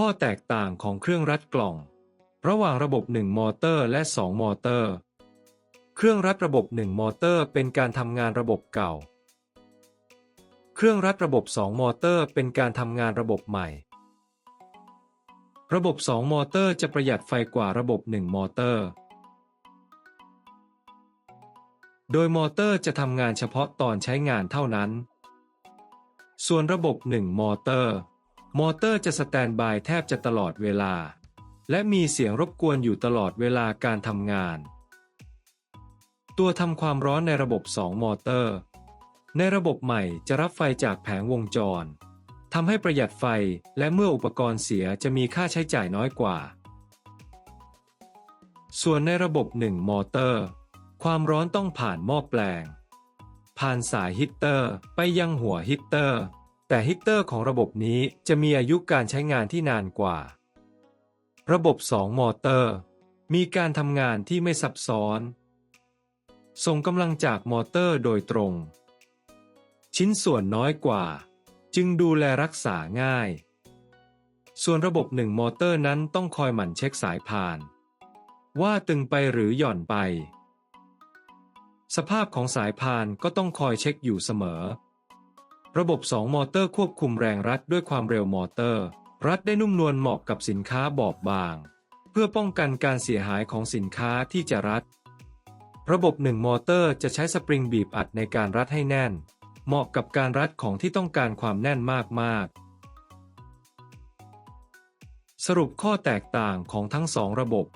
ข้อแตกต่างของเครื่องรัดกล่อง ระหว่างระบบ 1 มอเตอร์และ 2 มอเตอร์ เครื่องรัดระบบ 1 มอเตอร์ เป็นการทำงานระบบเก่า เครื่องรัดระบบ 2 มอเตอร์ เป็นการทำงานระบบใหม่ ระบบ 2 มอเตอร์จะประหยัดไฟกว่าระบบ 1 มอเตอร์ โดยมอเตอร์จะทำงานเฉพาะตอนใช้งานเท่านั้น ส่วนระบบ 1 มอเตอร์ มอเตอร์จะสแตนบายแทบจะตลอดเวลา และมีเสียงรบกวนอยู่ตลอดเวลาการทำงาน ตัวทำความร้อนในระบบ 2 มอเตอร์ ในระบบใหม่จะรับไฟจากแผงวงจรทำให้ประหยัดไฟและเมื่ออุปกรณ์เสียจะมีค่าใช้จ่ายน้อยกว่า ส่วนในระบบ 1 มอเตอร์ ความร้อนต้องผ่านหม้อแปลง ผ่านสายฮีตเตอร์ไปยังหัวฮีตเตอร์ แต่ฮีตเตอร์ของระบบนี้จะมีอายุการใช้งานที่นานกว่า ระบบ 2 มอเตอร์ มีการทำงานที่ไม่ซับซ้อน ส่งกำลังจากมอเตอร์โดยตรง ชิ้นส่วนน้อยกว่า จึงดูแลรักษาง่าย ส่วนระบบ1มอเตอร์นั้นต้องคอยหมั่นเช็คสายพาน ว่าตึงไปหรือหย่อนไป สภาพของสายพานก็ต้องคอยเช็คอยู่เสมอ ระบบ 2 มอเตอร์ควบคุมแรงรัดด้วยความเร็วมอเตอร์ รัดได้นุ่มนวลเหมาะกับสินค้าบอบบาง เพื่อป้องกันการเสียหายของสินค้าที่จะรัด ระบบ 1 มอเตอร์จะใช้สปริงบีบอัดในการรัดให้แน่น เหมาะกับการรัดของที่ต้องการความแน่นมากๆ สรุปข้อแตกต่างของทั้งสองระบบ